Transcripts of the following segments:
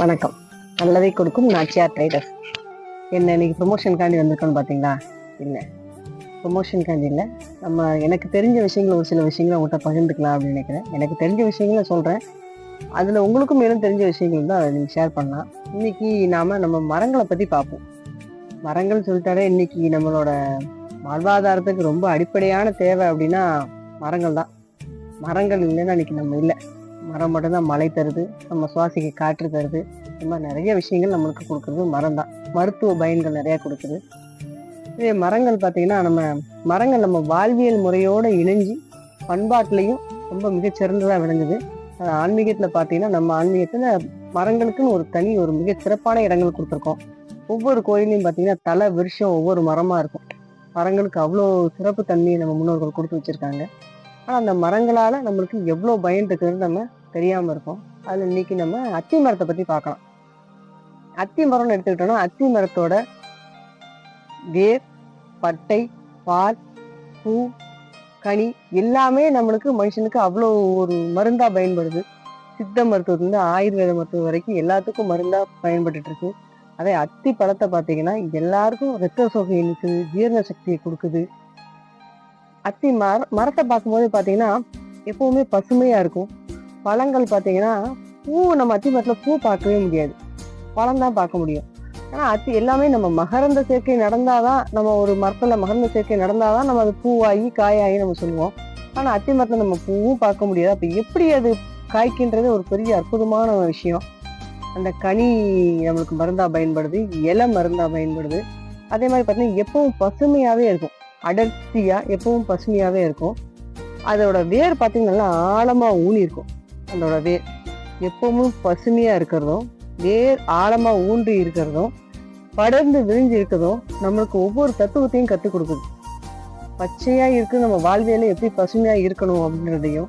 வணக்கம். நல்லதை கொடுக்கும் நாச்சியார் ட்ரேடர்ஸ் என்ன இன்னைக்கு ப்ரொமோஷனுக்காண்டி வந்திருக்கோன்னு பார்த்தீங்களா இல்லை. ப்ரொமோஷனுக்காண்டி இல்லை. நம்ம எனக்கு தெரிஞ்ச விஷயங்கள் ஒரு சில விஷயங்களை உங்கள்கிட்ட பகிர்ந்துக்கலாம் அப்படின்னு நினைக்கிறேன். எனக்கு தெரிஞ்ச விஷயங்களை சொல்கிறேன் அதில் உங்களுக்கும் மேலும் தெரிஞ்ச விஷயங்கள் தான் அதை நீங்கள் ஷேர் பண்ணலாம். இன்னைக்கு நாம் நம்ம மரங்களை பற்றி பார்ப்போம். மரங்கள் சொல்லிட்டாலே இன்னைக்கு நம்மளோட வாழ்வாதாரத்துக்கு ரொம்ப அடிப்படையான தேவை அப்படின்னா மரங்கள் தான் மரங்கள் இல்லைன்னா இன்னைக்கு நம்ம இல்லை. மரம் மட்டும்தான் மழை தருது நம்ம சுவாசிக்க காற்று தருது. இந்த மாதிரி நிறைய விஷயங்கள் நம்மளுக்கு கொடுக்குறது மரம் தான். மருத்துவ பயன்கள் நிறையா கொடுக்குது. இதே மரங்கள் பார்த்தீங்கன்னா நம்ம மரங்கள் நம்ம வாழ்வியல் முறையோடு இணைஞ்சு பண்பாட்டிலையும் ரொம்ப மிகச்சிறந்ததாக விளங்குது. அது ஆன்மீகத்தில் பார்த்தீங்கன்னா நம்ம ஆன்மீகத்தில் மரங்களுக்குன்னு ஒரு தனி ஒரு மிக சிறப்பான இடங்கள் கொடுத்துருக்கோம். ஒவ்வொரு கோயிலையும் பார்த்தீங்கன்னா தலை விருஷம் ஒவ்வொரு மரமாக இருக்கும். மரங்களுக்கு அவ்வளோ சிறப்பு தன்மையை நம்ம முன்னோர்கள் கொடுத்து வச்சுருக்காங்க. ஆனால் அந்த மரங்களால் நம்மளுக்கு எவ்வளோ பயன் இருக்குதுன்னு நம்ம தெரியாமல் இருக்கும். அதில் இன்னைக்கு நம்ம அத்தி மரத்தை பற்றி பார்க்கலாம். அத்தி மரம்னு எடுத்துக்கிட்டோம்னா அத்தி மரத்தோட வேர் பட்டை பால் பூ கனி எல்லாமே நம்மளுக்கு மனுஷனுக்கு அவ்வளோ ஒரு மருந்தாக பயன்படுது. சித்த மருத்துவத்துலேருந்து ஆயுர்வேத மருத்துவம் வரைக்கும் எல்லாத்துக்கும் மருந்தாக பயன்பட்டுட்டு இருக்கு அதே அத்தி பழத்தை பார்த்தீங்கன்னா எல்லாருக்கும் ரத்த சோகை இருக்குது ஜீரண சக்தியை கொடுக்குது. அத்தி மர மரத்தை பார்க்கும்போது பார்த்தீங்கன்னா எப்பவுமே பசுமையாக இருக்கும். பழங்கள் பார்த்தீங்கன்னா பூ நம்ம அத்தி மரத்தில் பூ பார்க்கவே முடியாது. பழம் தான் பார்க்க முடியும். ஆனால் அத்தி எல்லாமே நம்ம மகரந்த சேர்க்கை நடந்தாதான் நம்ம ஒரு மரத்தில் மகரந்த சேர்க்கை நடந்தாதான் நம்ம அது பூவாகி காயாகி நம்ம சொல்லுவோம். ஆனால் அத்தி மரத்தில் நம்ம பூவும் பார்க்க முடியாது. அப்போ எப்படி அது காய்க்கின்றது ஒரு பெரிய அற்புதமான விஷயம். அந்த கனி நம்மளுக்கு மருந்தாக பயன்படுது இலை மருந்தாக பயன்படுது. அதே மாதிரி பார்த்தீங்கன்னா எப்பவும் பசுமையாகவே இருக்கும். அடர்த்தியாக எப்பவும் பசுமையாகவே இருக்கும். அதோட வேர் பார்த்தீங்கன்னா ஆழமாக ஊனி இருக்கும் அதோட வேர் எப்பவும் பசுமையாக இருக்கிறதும் வேர் ஆழமாக ஊன்றி இருக்கிறதும் படர்ந்து விரிஞ்சு இருக்கிறதும் நம்மளுக்கு ஒவ்வொரு தத்துவத்தையும் கற்றுக் கொடுக்குது. பச்சையாக இருக்கு நம்ம வாழ்வியல எப்படி பசுமையாக இருக்கணும் அப்படின்றதையும்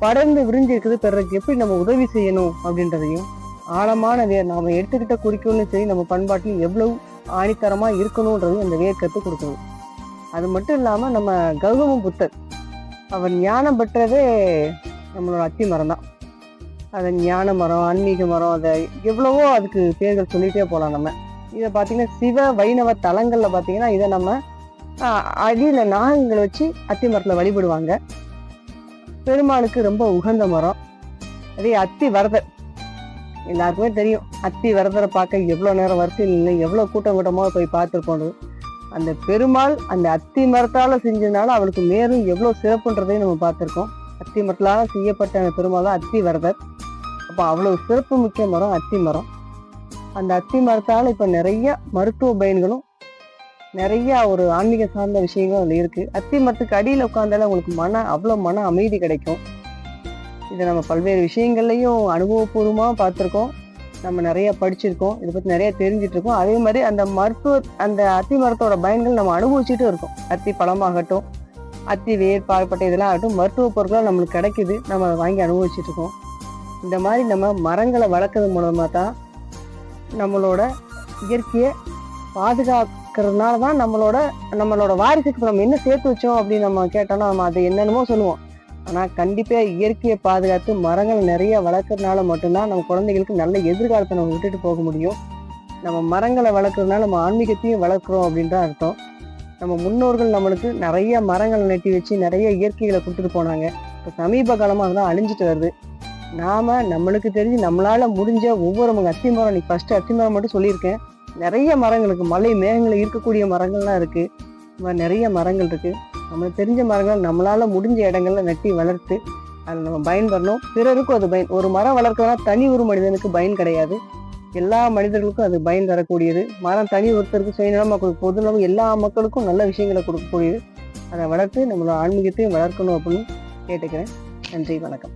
படர்ந்து விரிஞ்சு இருக்கிறது பிறருக்கு எப்படி நம்ம உதவி செய்யணும் அப்படின்றதையும் ஆழமான வேர் நாம் எடுத்துக்கிட்ட குறிக்கோள்னு சரி நம்ம பண்பாட்டில் எவ்வளவு ஆணித்தரமாக இருக்கணுன்றது அந்த வேர் கற்றுக் கொடுக்குது. அது மட்டும் இல்லாமல் நம்ம கௌதம புத்தர் அவர் ஞானம் பெற்றதே நம்மளோட அத்தி மரம் தான். அது ஞான மரம் ஆன்மீக மரம் அதை எவ்வளவோ அதுக்கு பேர்கள் சொல்லிட்டே போகலாம் நம்ம. இதை பார்த்தீங்கன்னா சிவ வைணவ தலங்களில் பார்த்தீங்கன்னா இதை நம்ம அடியில் நாகங்களை வச்சு அத்தி மரத்தில் வழிபடுவாங்க. பெருமாளுக்கு ரொம்ப உகந்த மரம். அதே அத்தி வரதர். எல்லாருக்குமே தெரியும் அத்தி வரதரை பார்க்க எவ்வளோ நேரம் வரிசையில் இல்லை எவ்வளோ கூட்டம் கூட்டமாக போய் பார்த்துருக்கோம் அந்த பெருமாள் அந்த அத்தி மரத்தால் செஞ்சதுனால அவளுக்கு மேலும் எவ்வளோ சிறப்புன்றதையும் நம்ம பார்த்துருக்கோம். அத்தி மரத்தால் செய்யப்பட்ட அந்த பெருமாள் தான் அத்தி வரதர். அப்போ அவ்வளோ சிறப்பு மிக்க மரம் அத்தி மரம். அந்த அத்தி மரத்தால் இப்போ நிறைய மருத்துவ பயன்களும் நிறைய ஒரு ஆன்மீக சார்ந்த விஷயங்களும் அதில் இருக்குது அத்தி மரத்துக்கு அடியில் உட்காந்தால உங்களுக்கு மன அவ்வளோ மன அமைதி கிடைக்கும். இதை நம்ம பல்வேறு விஷயங்கள்லையும் அனுபவபூர்வமாக பார்த்துருக்கோம். நம்ம நிறைய படிச்சிருக்கோம். இதை பற்றி நிறைய தெரிஞ்சிட்ருக்கோம் அதே மாதிரி அந்த மருத்துவ அந்த அத்தி மரத்தோட பயன்கள் நம்ம அனுபவிச்சுட்டு இருக்கோம். அத்தி பழமாகட்டும் அத்தி வேர் பால்பட்டை இதெல்லாம் ஆகட்டும் மருத்துவ பொருட்கள் நம்மளுக்கு கிடைக்குது. நம்ம அதை வாங்கி அனுபவிச்சுட்டு இருக்கோம். இந்த மாதிரி நம்ம மரங்களை வளர்க்குறது மூலமாக தான் நம்மளோட இயற்கையை பாதுகாக்கிறதுனால தான் நம்மளோட நம்மளோட வாரிசுக்கு நம்ம என்ன சேர்த்து வச்சோம் அப்படின்னு நம்ம கேட்டோம்னா நம்ம அதை என்னென்னமோ சொல்லுவோம். ஆனால் கண்டிப்பாக இயற்கையை பாதுகாத்து மரங்கள் நிறைய வளர்க்குறதுனால மட்டும்தான் நம்ம குழந்தைகளுக்கு நல்ல எதிர்காலத்தை நம்ம விட்டுட்டு போக முடியும். நம்ம மரங்களை வளர்க்குறதுனால நம்ம ஆன்மீகத்தையும் வளர்க்குறோம் அப்படின்ற அர்த்தம். நம்ம முன்னோர்கள் நம்மளுக்கு நிறைய மரங்களை நட்டி வச்சு நிறைய இயற்கைகளை கொடுத்துட்டு போனாங்க. இப்போ சமீப காலமாக தான் அழிஞ்சிட்டு வருது. நாம நம்மளுக்கு தெரிஞ்சு நம்மளால முடிஞ்ச ஒவ்வொரு மங்க அத்திமரம் மரம் ஃபர்ஸ்ட் அத்தி மரம் மட்டும் சொல்லியிருக்கேன். நிறைய மரங்களுக்கு மலை மேகங்களில் இருக்கக்கூடிய மரங்கள்லாம் இருக்கு. இந்த மாதிரி நிறைய மரங்கள் இருக்கு. நம்மளுக்கு தெரிஞ்ச மரங்கள் நம்மளால முடிஞ்ச இடங்கள்ல நட்டி வளர்த்து அதில் நம்ம பயன்படணும். பிறருக்கும் அது பயன் ஒரு மரம் வளர்க்கறதுனா தனி ஒரு மனிதனுக்கு பயன் கிடையாது. எல்லா மனிதர்களுக்கும் அது பயன் தரக்கூடியது. மரம் தனி ஒருத்தருக்கு சுயநலமாக பொதுநலம் எல்லா மக்களுக்கும் நல்ல விஷயங்களை கொடுக்கக்கூடியது. அதை வளர்த்து நம்மளோட ஆன்மீகத்தையும் வளர்க்கணும் அப்படின்னு கேட்டுக்கிறேன். நன்றி வணக்கம்.